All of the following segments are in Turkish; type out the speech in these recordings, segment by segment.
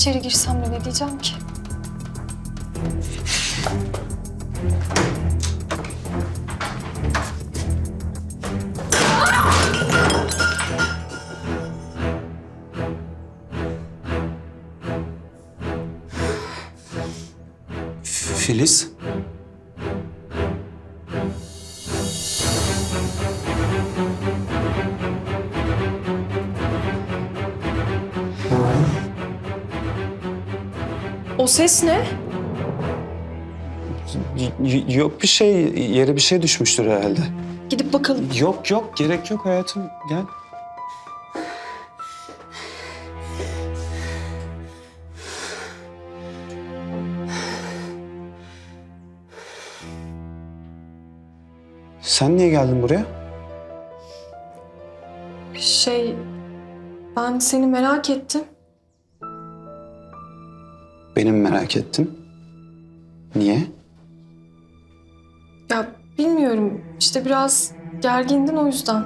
içeri girsem de ne diyeceğim ki? Filiz? O ses ne? Y- yok bir şey. Yere bir şey düşmüştür herhalde. Gidip bakalım. Yok yok gerek yok hayatım. Gel. Sen niye geldin buraya? Şey, ben seni merak ettim. Benim merak ettim. Niye? Ya bilmiyorum, işte biraz gergindin o yüzden.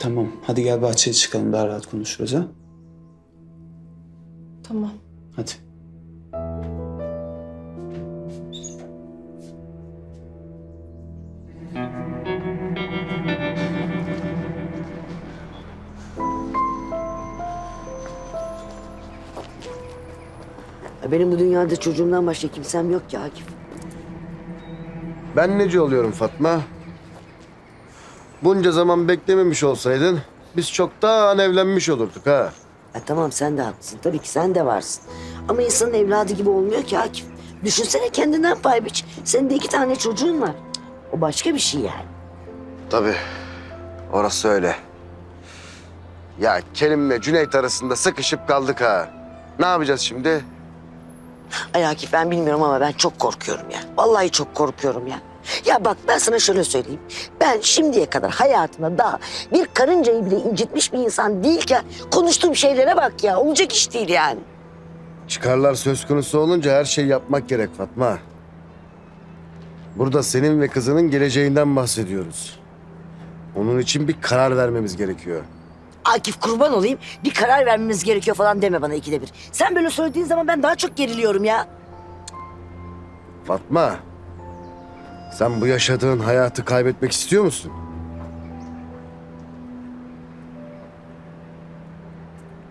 Tamam hadi gel bahçeye çıkalım daha rahat konuşuruz ha. Tamam. Hadi. Benim bu dünyada çocuğumdan başka kimsem yok ki Akif. Ben nece oluyorum Fatma? Bunca zaman beklememiş olsaydın biz çoktan evlenmiş olurduk ha. Ya tamam sen de haklısın. Tabii ki sen de varsın. Ama insanın evladı gibi olmuyor ki Akif. Düşünsene kendinden pay biç. Senin de iki tane çocuğun var. O başka bir şey yani. Tabii. Orası öyle. Ya Kerim ve Cüneyt arasında sıkışıp kaldık ha. Ne yapacağız şimdi? Ay Akif ben bilmiyorum ama ben çok korkuyorum ya. Vallahi çok korkuyorum ya. Ya bak ben sana şöyle söyleyeyim. Ben şimdiye kadar hayatımda daha bir karıncayı bile incitmiş bir insan değilken konuştuğum şeylere bak ya. Olacak iş değil yani. Çıkarlar söz konusu olunca her şey yapmak gerek Fatma. Burada senin ve kızının geleceğinden bahsediyoruz. Onun için bir karar vermemiz gerekiyor. Akif kurban olayım bir karar vermemiz gerekiyor falan deme bana ikide bir. Sen böyle söylediğin zaman ben daha çok geriliyorum ya. Fatma, sen bu yaşadığın hayatı kaybetmek istiyor musun?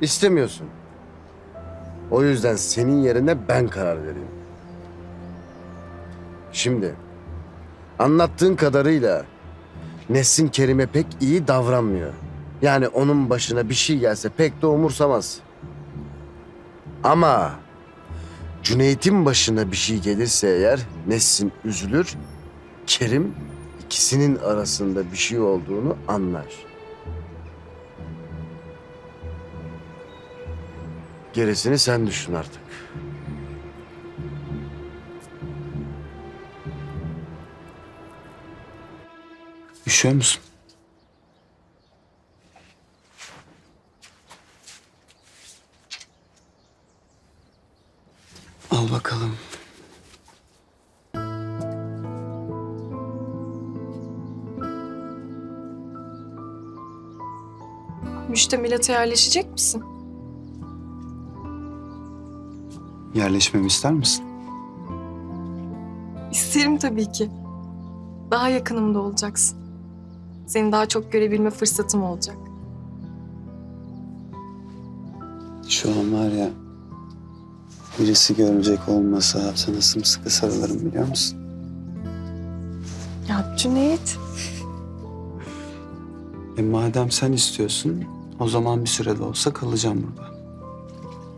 İstemiyorsun. O yüzden senin yerine ben karar vereyim. Şimdi, anlattığın kadarıyla Nesin Kerim'e pek iyi davranmıyor. Yani onun başına bir şey gelse pek de umursamaz. Ama Cüneyt'in başına bir şey gelirse eğer Nesin üzülür, Kerim ikisinin arasında bir şey olduğunu anlar. Gerisini sen düşün artık. Üşüyor musun? Müştemilata yerleşecek misin? Yerleşmemi ister misin? İsterim tabii ki. Daha yakınımda olacaksın. Seni daha çok görebilme fırsatım olacak. Şu an var ya birisi görecek olmasa sana sımsıkı sarılırım biliyor musun? Ya Cüneyt. E madem sen istiyorsun o zaman bir sürede olsa kalacağım burada.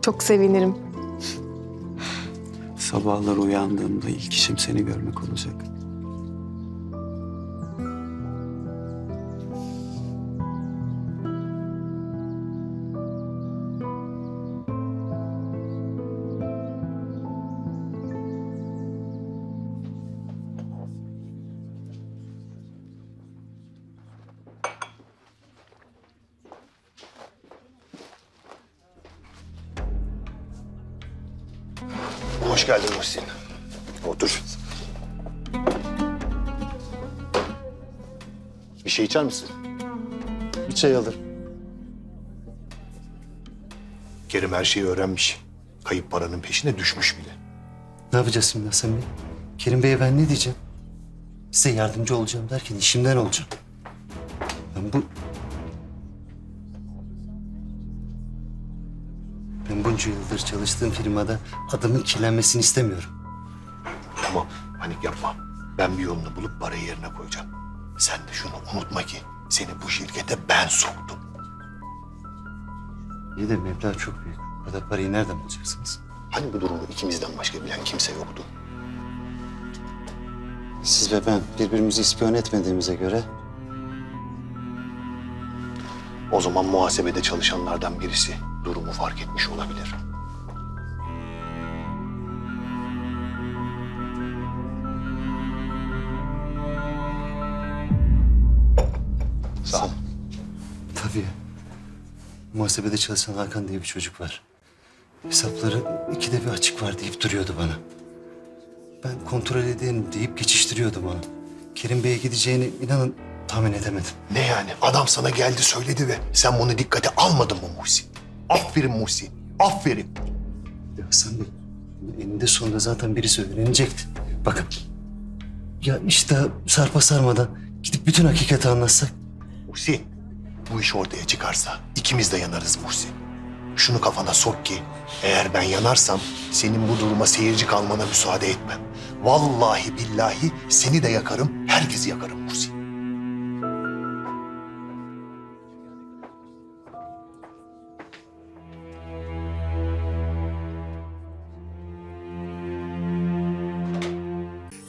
Çok sevinirim. Sabahlar uyandığımda ilk işim seni görmek olacak. Hoş geldin Muhsin. Otur. Bir şey içer misin? Bir çay alırım. Kerim her şeyi öğrenmiş. Kayıp paranın peşine düşmüş bile. Ne yapacağız şimdi Hasan Bey? Kerim Bey'e ben ne diyeceğim? Size yardımcı olacağım derken işimden olacağım. Ben bu... Bunca yıldır çalıştığım firmada adımın kirlenmesini istemiyorum. Ama panik yapma. Ben bir yolunu bulup parayı yerine koyacağım. Sen de şunu unutma ki seni bu şirkete ben soktum. İyi de meblağ çok büyük. Bu kadar parayı nereden bulacaksınız? Hani bu durumu ikimizden başka bilen kimse yoktu. Siz ve ben birbirimizi ispiyon etmediğimize göre O zaman muhasebede çalışanlardan birisi durumu fark etmiş olabilir. Sağ ol. Tabii. Muhasebede çalışan Hakan diye bir çocuk var. Hesapları ikide bir açık var deyip duruyordu bana. Ben kontrol ederim deyip geçiştiriyordu bana. Kerim Bey'e gideceğini inanın tahmin edemedim. Ne yani? Adam sana geldi söyledi ve sen bunu dikkate almadın mı Muhsin? Aferin Muhsin. Aferin. Ya Hasan Bey, eninde sonunda zaten birisi öğrenecekti. Bakın, ya işte sarpa sarmadan gidip bütün hakikati anlatsak. Muhsin, bu iş ortaya çıkarsa ikimiz de yanarız Muhsin. Şunu kafana sok ki eğer ben yanarsam senin bu duruma seyirci kalmana müsaade etmem. Vallahi billahi seni de yakarım, herkesi yakarım Muhsin.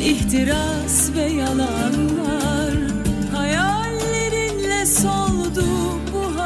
ihtiras ve yalanlar